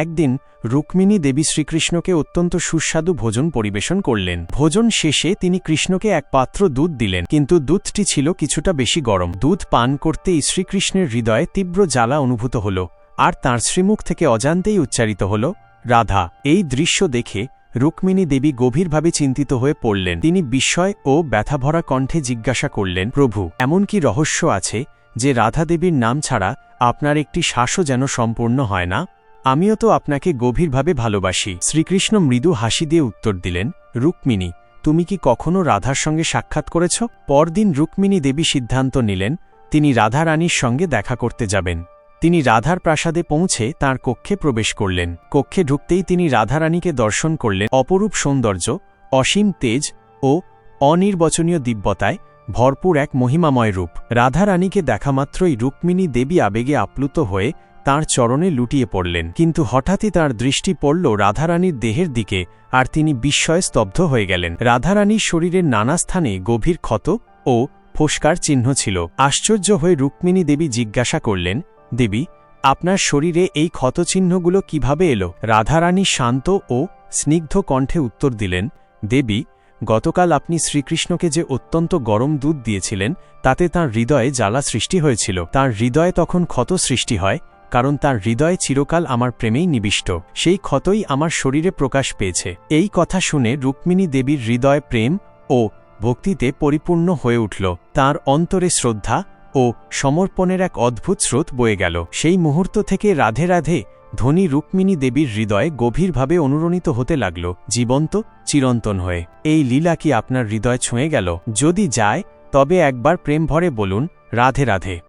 একদিন রুক্মিণী দেবী শ্রীকৃষ্ণকে অত্যন্ত সুস্বাদু ভোজন পরিবেশন করলেন। ভোজন শেষে তিনি কৃষ্ণকে এক পাত্র দুধ দিলেন, কিন্তু দুধটি ছিল কিছুটা বেশি গরম। দুধ পান করতেই শ্রীকৃষ্ণের হৃদয়ে তীব্র জ্বালা অনুভূত হল, আর তাঁর শ্রীমুখ থেকে অজান্তেই উচ্চারিত হল, রাধা। এই দৃশ্য দেখে রুক্মিণী দেবী গভীরভাবে চিন্তিত হয়ে পড়লেন। তিনি বিস্ময় ও ব্যথাভরা কণ্ঠে জিজ্ঞাসা করলেন, প্রভু, এমন কি রহস্য আছে যে রাধা দেবীর নাম ছাড়া আপনার একটি শ্বাসও যেন সম্পূর্ণ হয় না? আমিও তো আপনাকে গভীরভাবে ভালোবাসি। শ্রীকৃষ্ণ মৃদু হাসি দিয়ে উত্তর দিলেন, রুক্মিণী, তুমি কি কখনো রাধার সঙ্গে সাক্ষাৎ করেছ? পরদিন রুক্মিণী দেবী সিদ্ধান্ত নিলেন, তিনি রাধা রানীর সঙ্গে দেখা করতে যাবেন। তিনি রাধার প্রাসাদে পৌঁছে তার কক্ষে প্রবেশ করলেন। কক্ষে ঢুকতেই তিনি রাধারানীকে দর্শন করলেন। অপরূপ সৌন্দর্য, অসীম তেজ ও অনির্বচনীয় দিব্যতায় ভরপুর এক মহিমাময় রূপ। রাধারানীকে দেখামাত্রই রুক্মিণী দেবী আবেগে আপ্লুত হয়ে তার চরণে লুটিয়ে পড়লেন। কিন্তু হঠাৎই তার দৃষ্টি পড়ল রাধারানীর দেহের দিকে, আর তিনি বিস্ময়ে স্তব্ধ হয়ে গেলেন। রাধারানীর শরীরের নানা স্থানে গভীর ক্ষত ও ফোস্কার চিহ্ন ছিল। আশ্চর্য হয়ে রুক্মিণী দেবী জিজ্ঞাসা করলেন, দেবী, আপনার শরীরে এই ক্ষতচিহ্নগুলো কীভাবে এলো? রাধারানী শান্ত ও স্নিগ্ধ কণ্ঠে উত্তর দিলেন, দেবী, গতকাল আপনি শ্রীকৃষ্ণকে যে অত্যন্ত গরম দুধ দিয়েছিলেন, তাতে তার হৃদয়ে জ্বালা সৃষ্টি হয়েছিল। তার হৃদয়ে তখন ক্ষত সৃষ্টি হয় কারণ তার হৃদয় চিরকাল আমার প্রেমেই নিবিষ্ট। সেই ক্ষতই আমার শরীরে প্রকাশ পেয়েছে। এই কথা শুনে রুক্মিণী দেবীর হৃদয় প্রেম ও ভক্তিতে পরিপূর্ণ হয়ে উঠল। তার অন্তরে শ্রদ্ধা ও সমর্পণের এক অদ্ভুত স্রোত বয়ে গেল। সেই মুহূর্ত থেকে রাধে রাধে ধনী রুক্মিণী দেবীর হৃদয়ে গভীরভাবে অনুরণিত হতে লাগল, জীবন্ত, চিরন্তন হয়ে। এই লীলা কি আপনার হৃদয় ছুঁয়ে গেল? যদি যায়, তবে একবার প্রেম ভরে বলুন, রাধে রাধে।